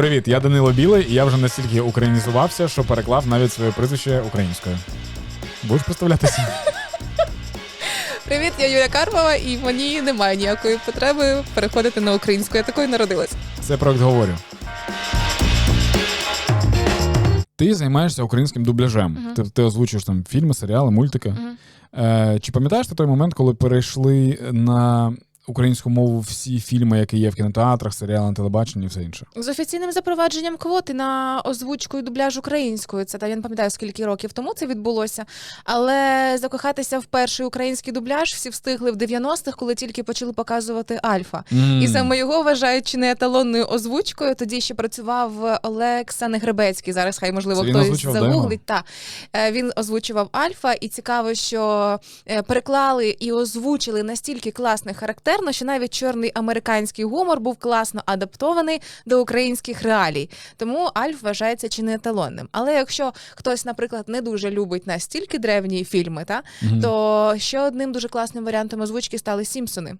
Привіт, я Данило Білий, і я вже настільки українізувався, що переклав навіть своє прізвище українською. Будеш представлятися? Привіт, я Юля Карпова, і мені немає ніякої потреби переходити на українську. Я такою народилась. Це проект говорю. Ти займаєшся українським дубляжем. Мгм. Ти, ти озвучуєш там фільми, серіали, мультики. Е, чи пам'ятаєш ти той момент, коли перейшли на українську мову всі фільми, які є в кінотеатрах, серіали на телебаченні і все інше? З офіційним запровадженням квоти на озвучку і дубляж українською. Це та я не пам'ятаю скільки років тому це відбулося. Але закохатися в перший український дубляж всі встигли в 90-х, коли тільки почали показувати Альфа. І саме його вважають чи не еталонною озвучкою. Тоді ще працював Олекса Негребецький. Зараз хай можливо Це хтось загуглить. Та Е, він озвучував Альфа, і цікаво, що е, переклали і озвучили настільки класно і характерно, що навіть чорний американський гумор був класно адаптований до українських реалій. Тому Альф вважається чи не еталонним. Але якщо хтось, наприклад, не дуже любить настільки древні фільми, та Мгм. то ще одним дуже класним варіантом озвучки стали Сімпсони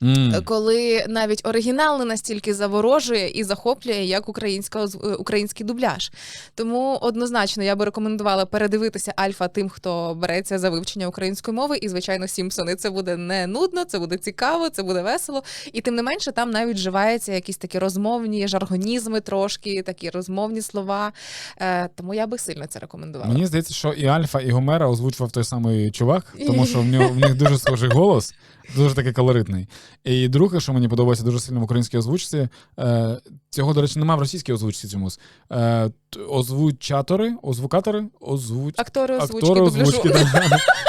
Мгм. коли навіть оригінал не настільки заворожує і захоплює, як українська е, український дубляж. Тому однозначно я би рекомендувала передивитися Альфа тим, хто береться за вивчення української мови, і звичайно, Сімпсони. Це буде не нудно, це буде цікаво, це буде весело. І тим не менше, там навіть вживаються якісь такі розмовні жаргонізми, трошки такі розмовні слова. Е, тому я би сильно це рекомендувала. Мені здається, що і Альфа, і Гомера озвучував той самий чувак, тому що в нього в них дуже схожий голос, дуже такий колоритний. І друге, що мені подобається дуже сильно в українській озвучці, е, цього, до речі, немає в російській озвучці цьому Е, озвучатори, озвукатори, озвуч... Актори озвучки актори озвучки.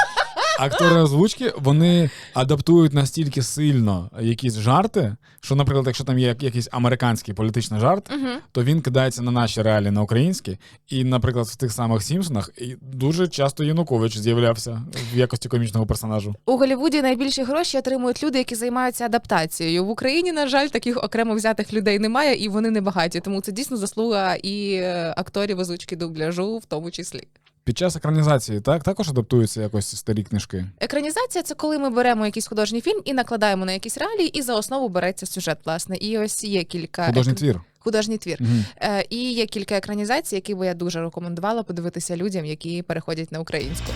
Актори озвучки вони адаптують настільки сильно якісь жарти, що, наприклад, якщо там є якийсь американський політичний жарт, Мгм. то він кидається на наші реалії на українські. І, наприклад, в тих самих Сімпсонах і дуже часто Янукович з'являвся в якості комічного персонажу. У Голлівуді найбільші гроші отримують люди, які займаються адаптацією. В Україні, на жаль, таких окремо взятих людей немає, і вони не багаті. Тому це дійсно заслуга і е, акторів озвучки дубляжу, в тому числі. Під час екранізації так також адаптуються якось старі книжки. Екранізація це коли ми беремо якийсь художній фільм і накладаємо на якісь реалії, і за основу береться сюжет. Власне, і ось є кілька Художній твір. художній твір. Угу. Е, і є кілька екранізацій, які би я дуже рекомендувала подивитися людям, які переходять на українську.